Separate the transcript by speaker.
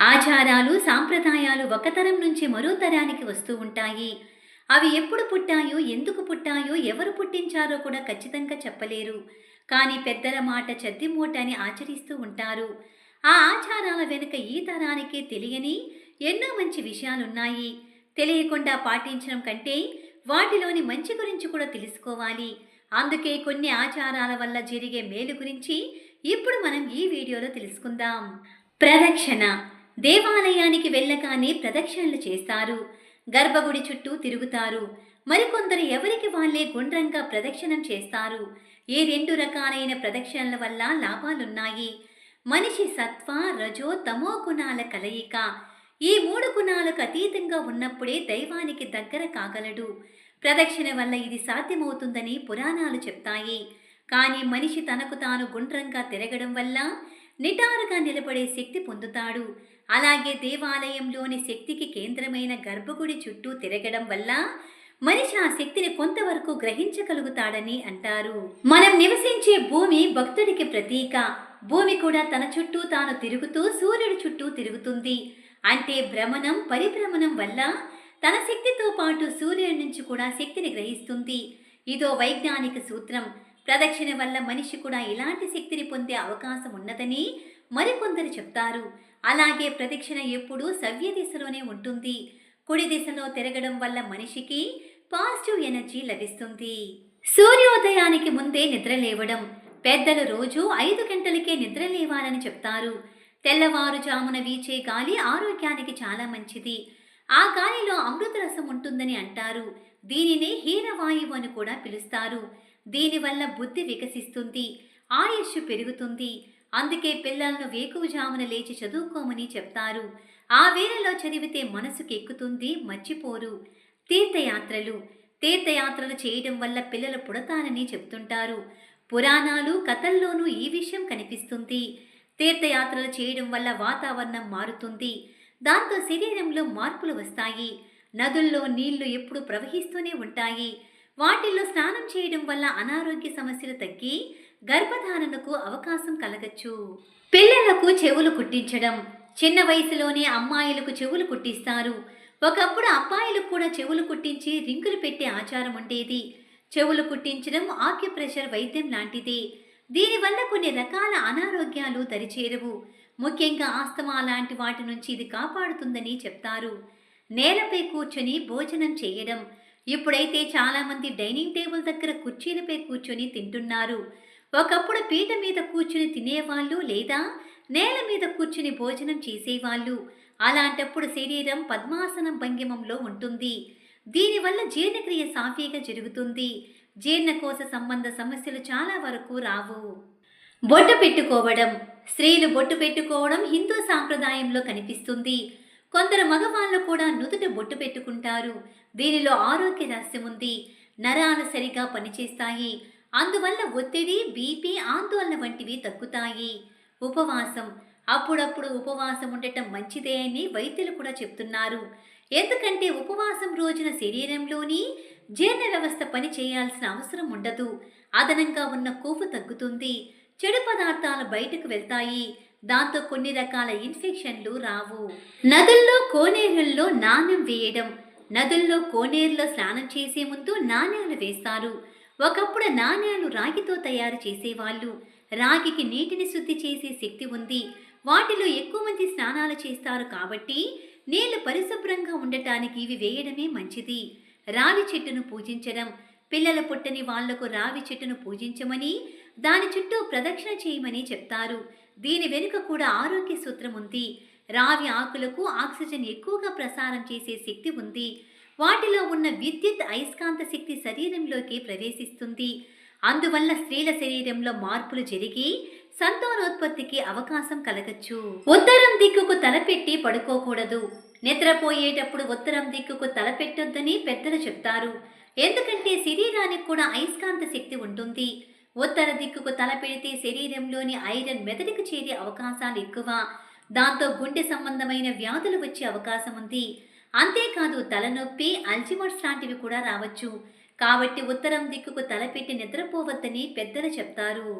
Speaker 1: ఆచారాలు సాంప్రదాయాలు ఒక తరం నుంచి మరో తరానికి వస్తూ ఉంటాయి. అవి ఎప్పుడు పుట్టాయో ఎందుకు పుట్టాయో ఎవరు పుట్టించారో కూడా ఖచ్చితంగా చెప్పలేరు. కానీ పెద్దల మాట చద్దిమూట అని ఆచరిస్తూ ఉంటారు. ఆ ఆచారాల వెనుక ఈ తరానికే తెలియని ఎన్నో మంచి విషయాలున్నాయి. తెలియకుండా పాటించడం కంటే వాటిలోని మంచి గురించి కూడా తెలుసుకోవాలి. అందుకే కొన్ని ఆచారాల వల్ల జరిగే మేలు గురించి ఇప్పుడు మనం ఈ వీడియోలో తెలుసుకుందాం. ప్రదక్షిణ. దేవాలయానికి వెళ్ళగానే ప్రదక్షిణలు చేస్తారు. గర్భగుడి చుట్టూ తిరుగుతారు. మరికొందరు ఎవరికి వాళ్ళే గుండ్రంగా ప్రదక్షిణం చేస్తారు. ఈ రెండు రకాలైన ప్రదక్షిణల వల్ల లాభాలున్నాయి? మనిషి సత్వ రజో తమో గుణాల కలయిక. ఈ మూడు గుణాలకు అతీతంగా ఉన్నప్పుడే దైవానికి దగ్గర కాగలడు. ప్రదక్షిణ వల్ల ఇది సాధ్యమవుతుందని పురాణాలు చెప్తాయి. కానీ మనిషి తనకు తాను గుండ్రంగా తిరగడం వల్ల నిటారుగా నిలబడే శక్తి పొందుతాడు. అలాగే దేవాలయంలోని శక్తికి కేంద్రమైన గర్భగుడి చుట్టూ తిరగడం వల్ల మనిషి ఆ శక్తిని కొంతవరకు గ్రహించగలుగుతాడని అంటారు. మనం నివసించే భూమి భక్తుడికి ప్రతీక. భూమి కూడా తన చుట్టూ తాను తిరుగుతూ సూర్యుడి చుట్టూ తిరుగుతుంది. అంటే భ్రమణం పరిభ్రమణం వల్ల తన శక్తితో పాటు సూర్యుడి నుంచి కూడా శక్తిని గ్రహిస్తుంది. ఇదో వైజ్ఞానిక సూత్రం. ప్రదక్షిణ వల్ల మనిషి కూడా ఇలాంటి శక్తిని పొందే అవకాశం ఉన్నదని మరికొందరు చెప్తారు. అలాగే ప్రదక్షిణ ఎప్పుడూ సవ్య దిశలోనే ఉంటుంది. కుడి దిశలో తిరగడం వల్ల మనిషికి పాజిటివ్ ఎనర్జీ లభిస్తుంది. సూర్యోదయానికి ముందే నిద్ర లేవడం పెద్దలు రోజు ఐదు గంటలకే నిద్ర లేవాలని చెప్తారు. తెల్లవారుజామున వీచే గాలి ఆరోగ్యానికి చాలా మంచిది. ఆ గాలిలో అమృత రసం ఉంటుందని అంటారు. దీనిని హీనవాయువు అని కూడా పిలుస్తారు. దీనివల్ల బుద్ధి వికసిస్తుంది. ఆయుష్ పెరుగుతుంది. అందుకే పిల్లలను వేకువజామున లేచి చదువుకోమని చెప్తారు. ఆ వేళలో చదివితే మనసుకు ఎక్కుతుంది మర్చిపోరు. తీర్థయాత్రలు తీర్థయాత్రలు చేయడం వల్ల పిల్లలు పుడతారని చెప్తుంటారు. పురాణాలు కథల్లోనూ ఈ విషయం కనిపిస్తుంది. తీర్థయాత్రలు చేయడం వల్ల వాతావరణం మారుతుంది. దాంతో శరీరంలో మార్పులు వస్తాయి. నదుల్లో నీళ్ళు ఎప్పుడు ప్రవహిస్తూనే ఉంటాయి. వాటిల్లో స్నానం చేయడం వల్ల అనారోగ్య సమస్యలు తగ్గి గర్భధారణకు అవకాశం కలగచ్చు. పిల్లలకు చెవులు కుట్టించడం. చిన్న వయసులోనే అమ్మాయిలకు చెవులు కుట్టిస్తారు. ఒకప్పుడు అబ్బాయిలకు కూడా చెవులు కుట్టించి రింకులు పెట్టే ఆచారం ఉండేది. చెవులు కుట్టించడం ఆక్యుప్రెషర్ వైద్యం లాంటిది. దీనివల్ల కొన్ని రకాల అనారోగ్యాలు దరిచేరవు. ముఖ్యంగా ఆస్తమా లాంటి వాటి నుంచి ఇది కాపాడుతుందని చెప్తారు. నేలపై కూర్చొని భోజనం చేయడం. ఇప్పుడైతే చాలామంది డైనింగ్ టేబుల్ దగ్గర కుర్చీలపై కూర్చొని తింటున్నారు. ఒకప్పుడు పీట మీద కూర్చుని తినేవాళ్ళు లేదా నేల మీద కూర్చుని భోజనం చేసేవాళ్ళు. అలాంటప్పుడు శరీరం పద్మాసనం భంగిమంలో ఉంటుంది. దీనివల్ల జీర్ణక్రియ సాఫీగా జరుగుతుంది. జీర్ణకోశ సంబంధ సమస్యలు చాలా వరకు రావు. బొట్టు పెట్టుకోవడం. స్త్రీలు బొట్టు పెట్టుకోవడం హిందూ సాంప్రదాయంలో కనిపిస్తుంది. కొందరు మగవాళ్ళు కూడా నుదుట బొట్టు పెట్టుకుంటారు. దీనిలో ఆరోగ్య రహస్యం ఉంది. నరాలు సరిగా పనిచేస్తాయి. అందువల్ల ఒత్తిడి బీపీ ఆందోళన వంటివి తగ్గుతాయి. ఉపవాసం. అప్పుడప్పుడు ఉపవాసం ఉండటం మంచిదే అని వైద్యులు కూడా చెప్తున్నారు. ఎందుకంటే ఉపవాసం రోజున శరీరంలోని జీర్ణ వ్యవస్థ పని చేయాల్సిన అవసరం ఉండదు. అదనంగా ఉన్న కొవ్వు తగ్గుతుంది. చెడు పదార్థాలు బయటకు వెళ్తాయి. దాంతో కొన్ని రకాల ఇన్ఫెక్షన్లు రావు. నదుల్లో కోనేరుల్లో నాణ్యం వేయడం. నదుల్లో కోనేరులో స్నానం చేసే ముందు నాణ్యాలు వేస్తారు. ఒకప్పుడు నాణ్యాలు రాగితో తయారు చేసేవాళ్ళు. రాగికి నీటిని శుద్ధి చేసే శక్తి ఉంది. వాటిలో ఎక్కువ మంది స్నానాలు చేస్తారు కాబట్టి నీళ్ళు పరిశుభ్రంగా ఉండటానికి ఇవి వేయడమే మంచిది. రావి చెట్టును పూజించడం. పిల్లల పుట్టని వాళ్ళకు రావి చెట్టును పూజించమని దాని చుట్టూ ప్రదక్షిణ చేయమని చెప్తారు. దీని వెనుక కూడా ఆరోగ్య సూత్రం ఉంది. రావి ఆకులకు ఆక్సిజన్ ఎక్కువగా ప్రసారం చేసే శక్తి ఉంది. వాటిలో ఉన్న విద్యుత్ అయస్కాంత శక్తి శరీరంలోకి ప్రవేశిస్తుంది. అందువల్ల స్త్రీల శరీరంలో మార్పులు జరిగి సంతానోత్పత్తికి అవకాశం కలగచ్చు. ఉత్తరం దిక్కుకు తలపెట్టి పడుకోకూడదు. నిద్రపోయేటప్పుడు ఉత్తరం దిక్కుకు తలపెట్టొద్దని పెద్దలు చెప్తారు. ఎందుకంటే శరీరానికి కూడా అయస్కాంత శక్తి ఉంటుంది. ఉత్తర దిక్కుకు తలపెడితే శరీరంలోని ఐరన్ మెదడుకు చేరే అవకాశాలు ఎక్కువ. దాంతో గుండె సంబంధమైన వ్యాధులు వచ్చే అవకాశం ఉంది. అంతేకాదు తలనొప్పి అల్జిమర్స్ లాంటివి కూడా రావచ్చు. కాబట్టి ఉత్తరం దిక్కుకు తలపెట్టి నిద్రపోవద్దని పెద్దలు చెప్తారు.